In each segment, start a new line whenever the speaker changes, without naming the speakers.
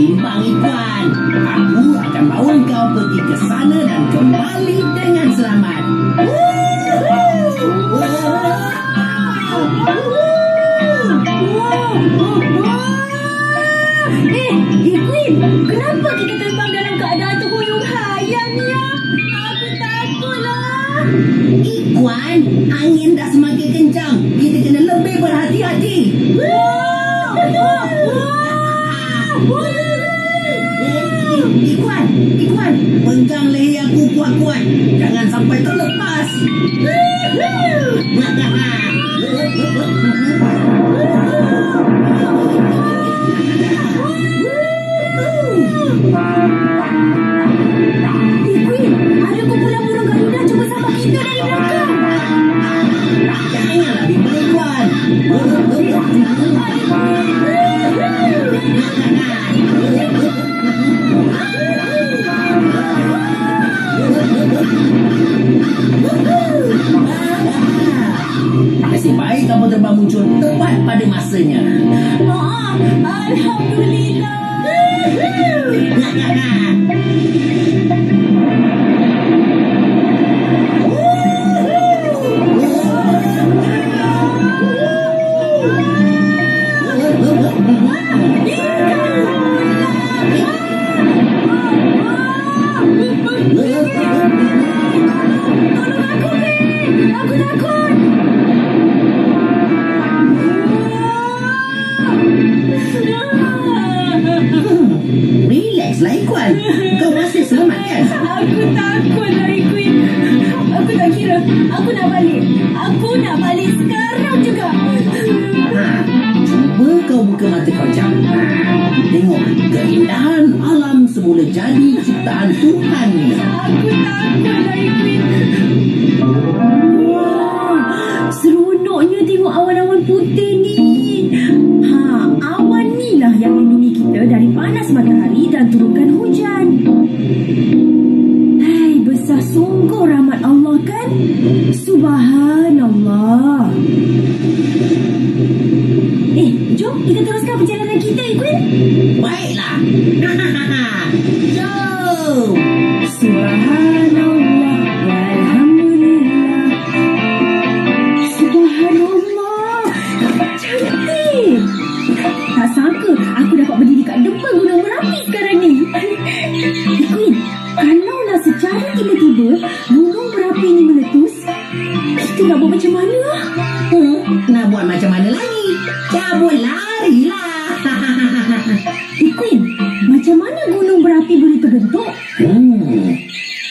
Bimbang Ikhwan. Aku akan bawa kau pergi ke sana dan kembali angin dah semakin kencang. Kita kena lebih berhati-hati. Eh, Ikhwan, Ikhwan, pegang leher aku kuat-kuat. Jangan sampai terlepas. น่ารักน่า
รัก Aku takut.
Relaxlah Ikhwan. Kau masih selamat kan?
Aku takut lah Queen. Aku tak kira. Aku nak balik. Aku nak balik sekarang juga.
Ha, cuba kau buka mata kau jam. Ha, tengok keindahan alam semula jadi ciptaan Tuhan.
Aku matahari dan turunkan hujan. Hai, besar sungguh rahmat Allah kan? Subhanallah. Eh, jom kita teruskan perjalanan kita, Iqbal.
Baiklah. Jom.
Subhanallah kalaulah secara tiba-tiba gunung Merapi ni meletus, kita nak buat macam mana?
Hmm, nak buat macam mana lagi? Cabut larilah.
Eh, Queen, macam mana gunung berapi boleh terbentuk?
Hmm,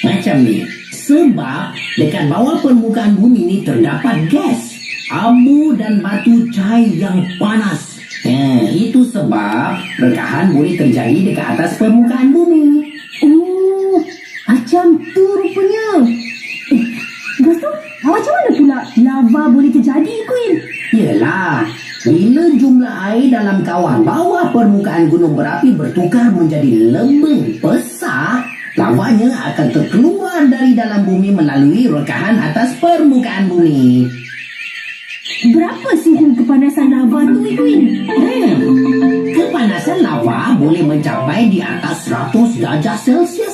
macam ni. Sebab dekat bawah permukaan bumi ni terdapat gas, abu dan batu cair yang panas. Hmm, itu sebab rekahan boleh terjadi dekat atas permukaan bumi.
Oh, macam tu rupanya. Eh, lepas tu, macam mana pula lava boleh terjadi, Queen?
Yelah, bila jumlah air dalam kawah bawah permukaan gunung berapi bertukar menjadi lebih besar, lavanya akan terkeluar dari dalam bumi melalui rekahan atas permukaan bumi.
Berapa suhu kepanasan lava tu, Queen?
Hmm, kepanasan lava boleh mencapai di atas 100 darjah Celsius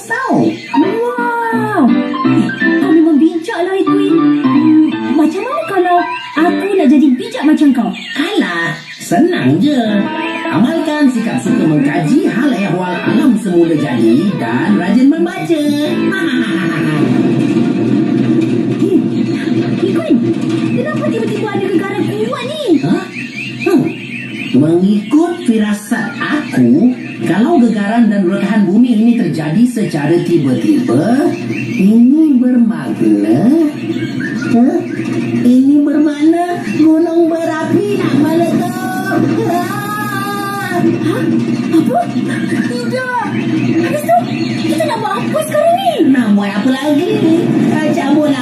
senang je. Amalkan sikap suka mengkaji hal ehwal alam semula jadi dan rajin membaca.
Kenapa tiba-tiba ada gegaran kuat ni?
Hah? Hmm. Mengikut firasat aku, kalau gegaran dan rekahan bumi ini terjadi secara tiba-tiba, ini bermakna... Huh? Ini
Tidak. Habis tu, kita nak buat apa sekarang ni?
Nak buat apa lagi? Cabut lari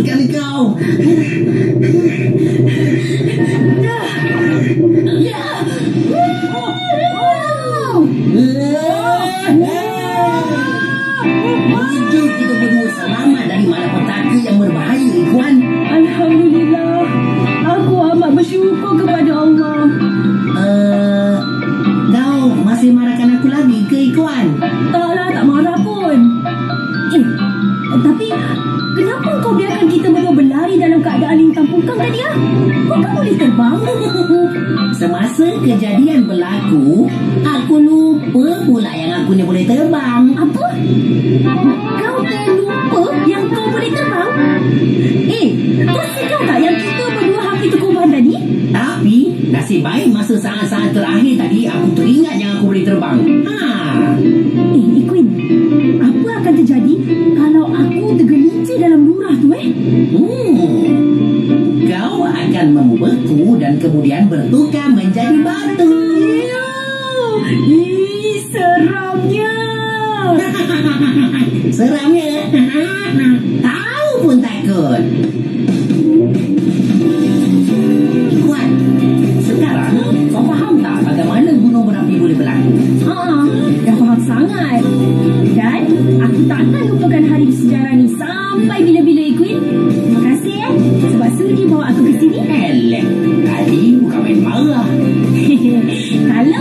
selamatkan kau.
Ya! Wow!
Menuju kita berdua selamat dari malapetaka yang berbahaya, Ikhwan.
Alhamdulillah. Aku amat bersyukur kepada Allah.
Uh, kau masih marahkan aku lagi ke, Ikhwan?
Taklah, tak tadi ah? Kau kan boleh terbang?
Semasa kejadian berlaku, aku lupa pula yang aku ni boleh terbang.
Apa? Kau terlupa yang kau boleh terbang? Eh, kau sedar tak yang kita berdua hampir terkorban tadi?
Tapi, nasib baik masa saat-saat terakhir tadi aku teringat yang aku boleh terbang. Kemudian bertukar menjadi batu.
Ih, seramnya.
Seramnya.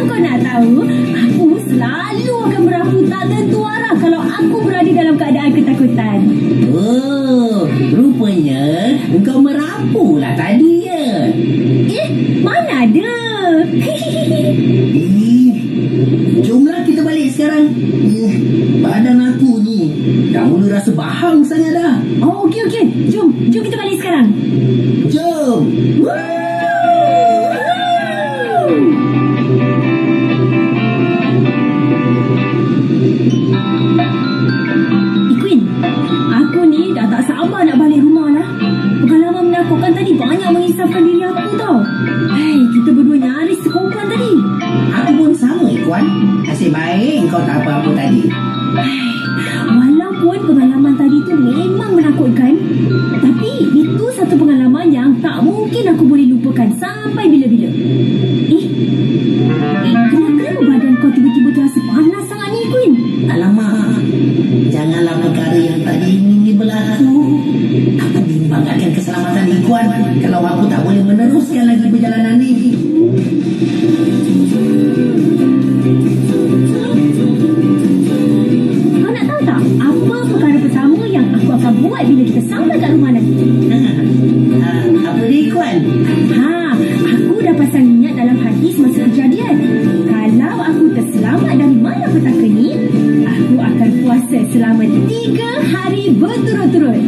Kau
nak tahu, aku selalu akan merapu tak tentu arah kalau aku berada dalam keadaan ketakutan.
Oh, rupanya engkau merapulah tadi ya.
Eh, mana ada?
Ih, Jomlah kita balik sekarang. Eh, badan aku ni dah mula rasa bahang sangat dah.
oh, okey okey. Jom, jom kita balik sekarang.
Jom.
Queen, aku ni dah tak sabar nak balik rumah lah. Pengalaman menakutkan tadi banyak mengisahkan diri aku tau. Hai, kita berdua nyaris sekumpulan tadi.
Aku pun sama, Ikhwan. Nasib baik engkau tak apa-apa tadi.
Hai,
keselamatan Ikhwan kalau aku tak boleh meneruskan lagi perjalanan ini.
Kau nak tahu tak apa perkara pertama yang aku akan buat bila kita sampai kat rumah nanti?
Ha, apa dia Ikhwan?
Ha, aku dah pasang niat dalam hadis masa kejadian. Kalau aku terselamat dari malapetaka ni, aku akan puasa selama tiga hari berturut-turut.